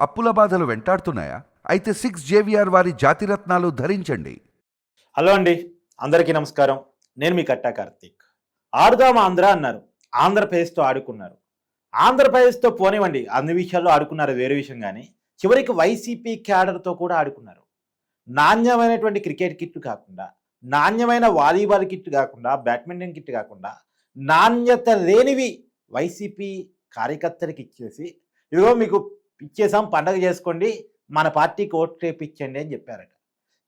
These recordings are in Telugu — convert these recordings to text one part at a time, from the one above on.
అప్పుల బాధలు వెంటాడుతున్నాయా? అయితే సిక్స్ జేవిఆర్ వారి జాతిరత్నాలు ధరించండి. హలో అండి. అందరికీ నమస్కారం. నేను మీ కట్టా కార్తీక్. ఆడుదాం ఆంధ్ర అన్నారు. ఆంధ్రప్రదేశ్తో ఆడుకున్నారు. ఆంధ్రప్రదేశ్తో పోనివ్వండి. అన్ని విషయాల్లో ఆడుకున్నారు వేరే విషయం కానీ చివరికి వైసీపీ క్యాడర్తో కూడా ఆడుకున్నారు. నాణ్యమైనటువంటి క్రికెట్ కిట్ కాకుండా నాణ్యమైన వాలీబాల్ కిట్ కాకుండా బ్యాడ్మింటన్ కిట్ కాకుండా నాణ్యత లేనివి వైసీపీ కార్యకర్తలకు ఇచ్చేసి ఇదిగో మీకు ఇచ్చేసాం పండగ చేసుకోండి మన పార్టీకి ఓటు రేపిచ్చండి అని చెప్పారట.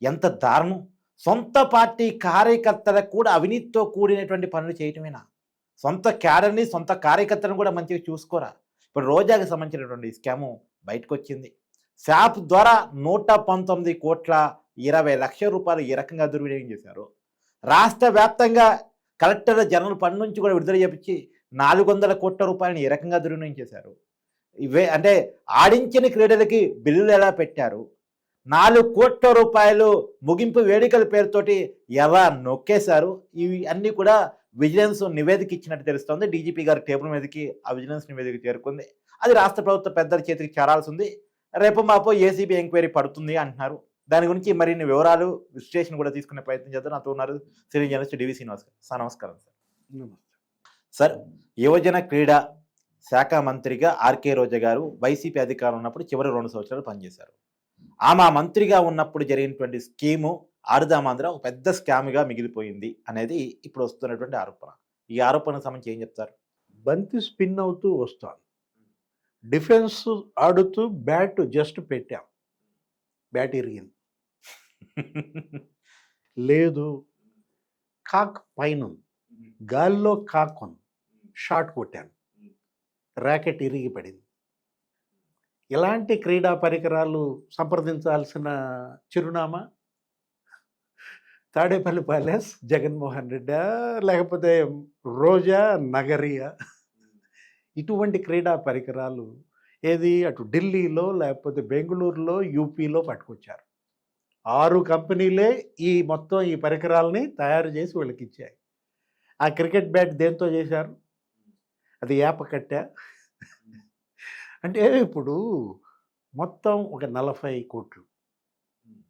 ఎంత దారుణం. సొంత పార్టీ కార్యకర్తలకు కూడా అవినీతితో కూడినటువంటి పనులు చేయటమేనా? సొంత క్యాడర్ని సొంత కార్యకర్తను కూడా మంచిగా చూసుకోరా? ఇప్పుడు రోజాకి సంబంధించినటువంటి స్కాము బయటకు వచ్చింది శాప్ ద్వారా నూట పంతొమ్మిది కోట్ల ఇరవై లక్షల రూపాయలు ఈ రకంగా దుర్వినియోగం చేశారు. రాష్ట్ర వ్యాప్తంగా కలెక్టర్ జనరల్ ఫండ్ నుంచి కూడా విడుదల చేపించి నాలుగు వందల కోట్ల రూపాయలను ఈ రకంగా దుర్వినియోగం చేశారు. ఇవే అంటే ఆడించిన క్రీడలకి బిల్లులు ఎలా పెట్టారు? నాలుగు కోట్ల రూపాయలు ముగింపు వేడుకల పేరుతోటి ఎలా నొక్కేశారు? ఇవి అన్నీ కూడా విజిలెన్స్ నివేదిక ఇచ్చినట్టు తెలుస్తోంది. డీజీపీ గారి టేబుల్ మీదకి ఆ విజిలెన్స్ నివేదిక చేరుకుంది. అది రాష్ట్ర ప్రభుత్వ పెద్దల చేతికి చేరాల్సి ఉంది. రేపు మాపో ఏసీబీ ఎంక్వైరీ పడుతుంది అంటున్నారు. దాని గురించి మరిన్ని వివరాలు విశ్లేషణ కూడా తీసుకునే ప్రయత్నం చేద్దాం. నాతో ఉన్నారు cine journalist D V Srinivas sir నమస్కారం సార్. సార్ యువజన క్రీడా శాఖ మంత్రిగా ఆర్కే రోజా గారు వైసీపీ అధికారం ఉన్నప్పుడు చివరి రెండు సంవత్సరాలు పనిచేశారు. ఆమె మంత్రిగా ఉన్నప్పుడు జరిగినటువంటి స్కీము ఆడుదామాంధ్ర ఒక పెద్ద స్కామ్గా మిగిలిపోయింది అనేది ఇప్పుడు వస్తున్నటువంటి ఆరోపణ. ఈ ఆరోపణకు సంబంధించి ఏం చెప్తారు? బంతి స్పిన్ అవుతూ వస్తాను డిఫెన్స్ ఆడుతూ బ్యాట్ జస్ట్ పెట్టాం. బ్యాట్ ఇరిగింది. లేదు. కాక్ పైన. గాలిలో కాక్ ఉంది. షాట్ కొట్టాను. ర్యాకెట్ ఇరిగి పడింది. ఎలాంటి క్రీడా పరికరాలు సంప్రదించాల్సిన చిరునామా? తాడేపల్లి ప్యాలెస్ జగన్మోహన్ రెడ్డి లేకపోతే రోజా నగరియా? ఇటువంటి క్రీడా పరికరాలు ఏది? అటు ఢిల్లీలో లేకపోతే బెంగళూరులో యూపీలో పట్టుకొచ్చారు. ఆరు కంపెనీలే ఈ మొత్తం ఈ పరికరాలని తయారు చేసి వీళ్ళకిచ్చాయి. ఆ క్రికెట్ బ్యాట్ దేంతో చేశారు? అది ఏప కట్టా? అంటే ఇప్పుడు మొత్తం ఒక నలభై కోట్లు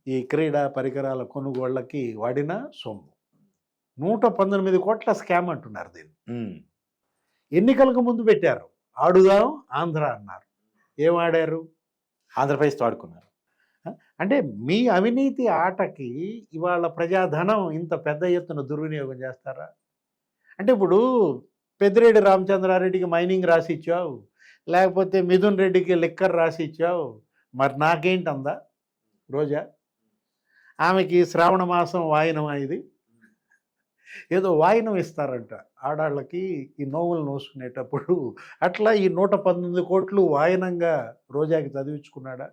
ఈ క్రీడా పరికరాల కొనుగోళ్ళకి వాడిన సొమ్ము. నూట పంతొమ్మిది కోట్ల స్కామ్ అంటున్నారు దీన్ని. ఎన్నికలకు ముందు పెట్టారు. ఆడుదాం ఆంధ్ర అన్నారు. ఏం ఆడారు? ఆంధ్రప్రదేశ్తో ఆడుకున్నారు. అంటే మీ అవినీతి ఆటకి ఇవాళ ప్రజాధనం ఇంత పెద్ద ఎత్తున దుర్వినియోగం చేస్తారా? అంటే ఇప్పుడు పెద్దిరెడ్డి రామచంద్రారెడ్డికి మైనింగ్ రాసి ఇచ్చావు లేకపోతే మిథున్ రెడ్డికి లిక్కర్ రాసి ఇచ్చావు. మరి నాకేంటి అందా రోజా ఆమెకి శ్రావణ మాసం వాయనం ఇది. ఏదో వాయనం ఇస్తారంట ఆడాళ్ళకి ఈ నోవులు నోసుకునేటప్పుడు. అట్లా ఈ నూట పంతొమ్మిది కోట్లు వాయనంగా రోజాకి చదివించుకున్నాడా?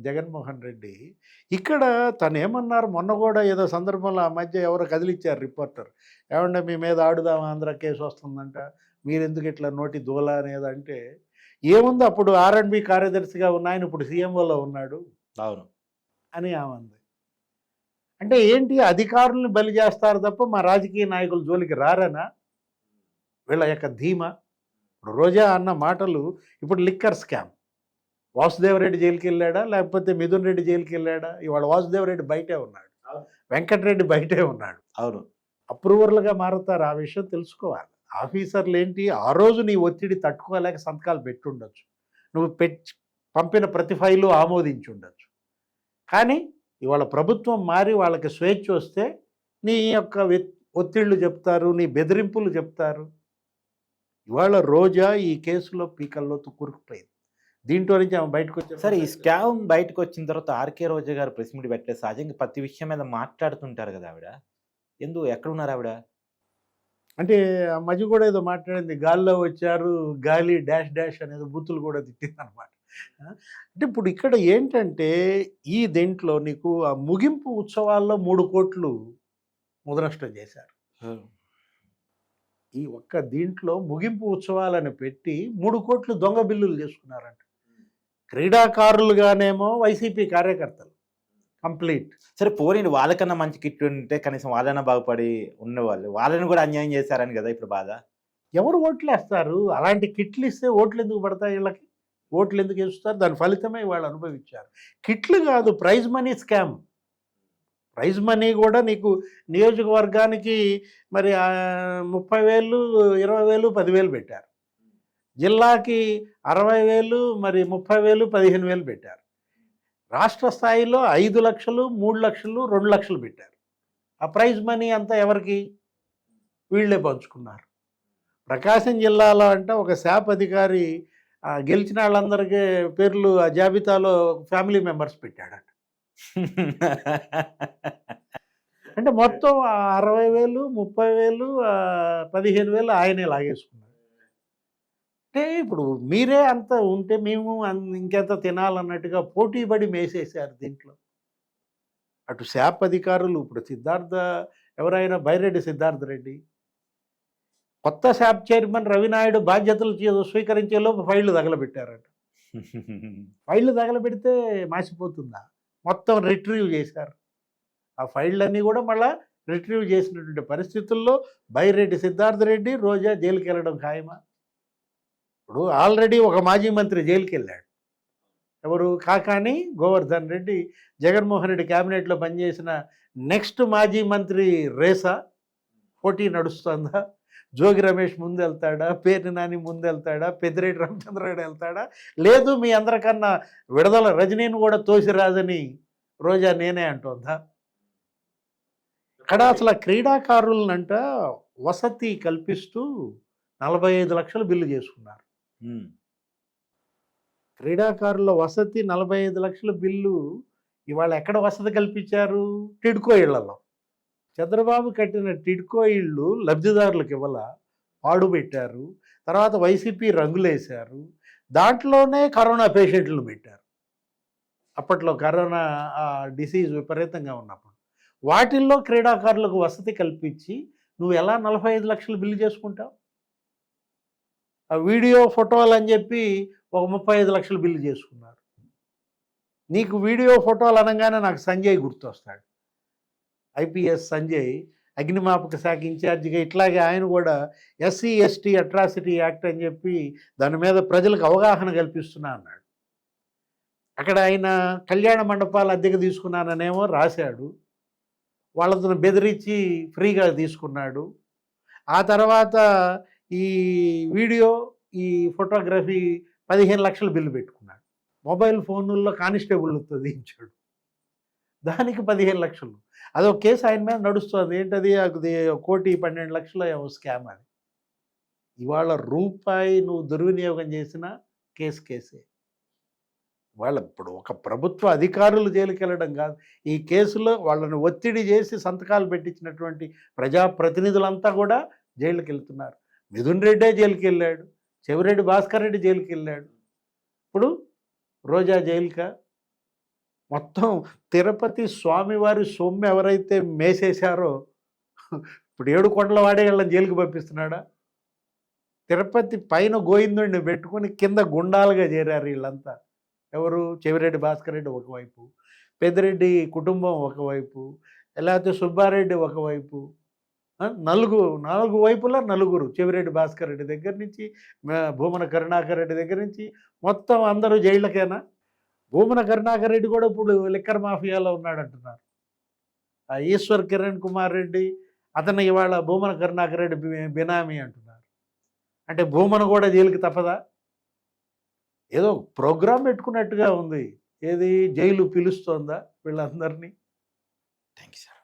జగన్మోహన్ రెడ్డి. ఇక్కడ తను ఏమన్నారు మొన్న కూడా ఏదో సందర్భంలో ఆ మధ్య ఎవరో కదిలిచ్చారు రిపోర్టర్. ఏమంటే మీ మీద ఆడుదాం ఆంధ్ర కేసు వస్తుందంట. మీరెందుకు ఇట్లా నోటి దూల అనేది అంటే ఏముంది అప్పుడు ఆర్ అండ్ బి కార్యదర్శిగా ఉన్న ఆయన ఇప్పుడు సీఎంఓలో ఉన్నాడు. అవును. అని ఆమంది. అంటే ఏంటి? అధికారుల్ని బలి చేస్తారు తప్ప మా రాజకీయ నాయకులు జోలికి రారనా? వీళ్ళ యొక్క ధీమా? ఇప్పుడు రోజా అన్న మాటలు ఇప్పుడు లిక్కర్ స్కామ్. వాసుదేవరెడ్డి జైలుకి వెళ్ళాడా? లేకపోతే మిథున్ రెడ్డి జైలుకి వెళ్ళాడా? ఇవాళ వాసుదేవరెడ్డి బయటే ఉన్నాడు. వెంకటరెడ్డి బయటే ఉన్నాడు. అవును. అప్రూవర్లుగా మారుతారు. ఆ విషయం తెలుసుకోవాలి. ఆఫీసర్లు ఏంటి ఆ రోజు నీ ఒత్తిడి తట్టుకోలేక సంతకాలు పెట్టుండొచ్చు. నువ్వు పెట్ పంపిన ప్రతి ఫైలు ఆమోదించి ఉండొచ్చు కానీ ఇవాళ ప్రభుత్వం మారి వాళ్ళకి స్వేచ్ఛ వస్తే నీ యొక్క ఒత్తిళ్ళు చెప్తారు నీ బెదిరింపులు చెప్తారు. ఇవాళ రోజా ఈ కేసులో పీకల్లో కూరుకుపోయింది. దీంట్లో నుంచి ఆమె బయటకు వచ్చే సరే ఈ స్కామ్ బయటకు వచ్చిన తర్వాత ఆర్కే రోజా గారు ప్రెస్ మీట్ పెట్టే సహజంగా ప్రతి విషయం మీద మాట్లాడుతుంటారు కదా ఆవిడ. ఎందుకు? ఎక్కడున్నారు ఆవిడ? అంటే ఆ మధ్య కూడా ఏదో మాట్లాడింది గాల్లో వచ్చారు గాలి డాష్ డాష్ అనేది బూతులు కూడా తిట్టింది అనమాట అంటే ఇప్పుడు ఇక్కడ ఏంటంటే ఈ దేంట్లో నీకు ఆ ముగింపు ఉత్సవాల్లో మూడు కోట్లు ముదనష్టం చేశారు. ఈ ఒక్క దీంట్లో ముగింపు ఉత్సవాలని పెట్టి మూడు కోట్లు దొంగ బిల్లులు చేసుకున్నారంట. క్రీడాకారులుగానేమో వైసీపీ కార్యకర్తలు. కంప్లీట్. సరే పోనీ వాళ్ళకన్నా మంచి కిట్ ఉంటే కనీసం వాళ్ళైనా బాగుపడి ఉన్నవాళ్ళు. వాళ్ళని కూడా అన్యాయం చేశారని కదా ఇప్పుడు బాధ? ఎవరు ఓట్లు వేస్తారు అలాంటి కిట్లు ఇస్తే ఓట్లు ఎందుకు పడతాయి వీళ్ళకి? ఓట్లు ఎందుకు వేస్తారు దాని ఫలితమే వాళ్ళు అనుభవించారు. కిట్లు కాదు prize money scam. Prize money కూడా నీకు నియోజకవర్గానికి మరి ముప్పై వేలు ఇరవై వేలు పదివేలు పెట్టారు. జిల్లాకి అరవై వేలు మరి ముప్పై వేలు పదిహేను వేలు పెట్టారు. రాష్ట్ర స్థాయిలో ఐదు లక్షలు మూడు లక్షలు రెండు లక్షలు పెట్టారు. ఆ ప్రైజ్ మనీ అంతా ఎవరికి? వీళ్ళే పంచుకున్నారు. ప్రకాశం జిల్లాలో అంటే ఒక శాప్ అధికారి గెలిచిన వాళ్ళందరికీ పేర్లు ఆ జాబితాలో ఫ్యామిలీ మెంబర్స్ పెట్టాడట. అంటే మొత్తం అరవై వేలు ముప్పై వేలు పదిహేను వేలు ఆయనే లాగేసుకున్నాడు అంటే ఇప్పుడు మీరే అంత ఉంటే మేము ఇంకెంత తినాలన్నట్టుగా పోటీ పడి మేసేశారు దీంట్లో. అటు శాప్ అధికారులు ఇప్పుడు సిద్ధార్థ ఎవరైనా బైరెడ్డి సిద్ధార్థ రెడ్డి. కొత్త శాప్ చైర్మన్ రవినాయుడు బాధ్యతలు స్వీకరించే లోపు ఫైళ్ళు తగలబెట్టారట. ఫైళ్ళు తగలబెడితే మాసిపోతుందా? మొత్తం రిట్రీవ్ చేశారు. ఆ ఫైళ్ళన్నీ కూడా మళ్ళా రిట్రీవ్ చేసినటువంటి పరిస్థితుల్లో బైరెడ్డి సిద్ధార్థ రెడ్డి రోజా జైలుకి వెళ్ళడం ఖాయమా? ఇప్పుడు ఆల్రెడీ ఒక మాజీ మంత్రి జైలుకి వెళ్ళాడు ఎవరు? కాకాని గోవర్ధన్ రెడ్డి. జగన్మోహన్ రెడ్డి క్యాబినెట్లో పనిచేసిన నెక్స్ట్ మాజీ మంత్రి రేసా. పోటీ నడుస్తుందా? జోగి రమేష్ ముందు వెళ్తాడా పేర్ని నాని ముందు వెళ్తాడా పెద్దిరెడ్డి రామచంద్రరెడ్డి వెళ్తాడా? లేదు మీ అందరికన్నా విడుదల రజనీని కూడా తోసిరాదని రోజా నేనే అంటోందా? ఇక్కడ అసలు క్రీడాకారులనంట వసతి కల్పిస్తూ నలభై ఐదు లక్షలు బిల్లు చేసుకున్నారు. క్రీడాకారుల వసతి నలభై ఐదు లక్షల బిల్లు ఇవాళ ఎక్కడ వసతి కల్పించారు? టిడ్కో ఇళ్ళలో. చంద్రబాబు కట్టిన టిడ్కో ఇళ్ళు లబ్ధిదారులకు ఇవ్వాల? పాడు పెట్టారు తర్వాత వైసీపీ రంగులేశారు. దాంట్లోనే కరోనా పేషెంట్లు పెట్టారు. అప్పట్లో కరోనా డిసీజ్ విపరీతంగా ఉన్నప్పుడు. వాటిల్లో క్రీడాకారులకు వసతి కల్పించి నువ్వు ఎలా నలభై ఐదు లక్షలు బిల్లు చేసుకుంటావు? ఆ వీడియో ఫోటోలు అని చెప్పి ఒక ముప్పై ఐదు లక్షలు బిల్లు చేసుకున్నారు. నీకు వీడియో ఫోటోలు అనగానే నాకు సంజయ్ గుర్తొస్తాడు. ఐపీఎస్ సంజయ్ అగ్నిమాపక శాఖ ఇన్ఛార్జిగా ఇట్లాగే ఆయన కూడా ఎస్సీ ఎస్టీ అట్రాసిటీ యాక్ట్ అని చెప్పి దాని మీద ప్రజలకు అవగాహన కల్పిస్తున్నా అన్నాడు. అక్కడ ఆయన కళ్యాణ మండపాలు అద్దెకు తీసుకున్నాననేమో రాశాడు. వాళ్ళతో బెదిరించి ఫ్రీగా తీసుకున్నాడు. ఆ తర్వాత ఈ వీడియో ఈ ఫోటోగ్రఫీ పదిహేను లక్షలు బిల్లు పెట్టుకున్నాడు. మొబైల్ ఫోనుల్లో కానిస్టేబుల్తో దించాడు దానికి పదిహేను లక్షలు. అదో కేసు ఆయన మీద నడుస్తుంది. ఏంటది? అది కోటి పన్నెండు లక్షల స్కామ్ అది. ఇవాళ రూపాయి నువ్వు దుర్వినియోగం చేసిన కేసు కేసే. వాళ్ళ ఇప్పుడు ఒక ప్రభుత్వ అధికారులు జైలుకెళ్ళడం కాదు. ఈ కేసులో వాళ్ళని ఒత్తిడి చేసి సంతకాలు పెట్టించినటువంటి ప్రజాప్రతినిధులంతా కూడా జైలుకి వెళ్తున్నారు. మిథున్ రెడ్డే జైలుకి వెళ్ళాడు చెవిరెడ్డి భాస్కర్ రెడ్డి జైలుకి వెళ్ళాడు ఇప్పుడు రోజా జైలుకా? మొత్తం తిరుపతి స్వామివారి సొమ్ము ఎవరైతే మేసేశారో ఇప్పుడు ఏడు కొండల వాడే వీళ్ళని జైలుకి పంపిస్తున్నాడా? తిరుపతి పైన గోయిందుడిని పెట్టుకుని కింద గుండాలుగా చేరారు వీళ్ళంతా. ఎవరు? చెవిరెడ్డి భాస్కర్ రెడ్డి ఒకవైపు పెద్దిరెడ్డి కుటుంబం ఒకవైపు లేకపోతే సుబ్బారెడ్డి ఒకవైపు నలుగు నాలుగు వైపులా నలుగురు. చెవిరెడ్డి భాస్కర్ రెడ్డి దగ్గర నుంచి భూమన కరుణాకర్ రెడ్డి దగ్గర నుంచి మొత్తం అందరూ జైళ్ళకేనా? భూమన కరుణాకర్ రెడ్డి కూడా ఇప్పుడు లిక్కర్ మాఫియాలో ఉన్నాడు అంటున్నారు ఆ ఈశ్వర్ కిరణ్ కుమార్ రెడ్డి అతను ఇవాళ భూమన కరుణాకర్ రెడ్డి బినామీ అంటున్నారు. అంటే భూమన కూడా జైలుకి తప్పదా? ఏదో ప్రోగ్రాం పెట్టుకున్నట్టుగా ఉంది. ఏది జైలు పిలుస్తోందా వీళ్ళందరినీ? Thank you sir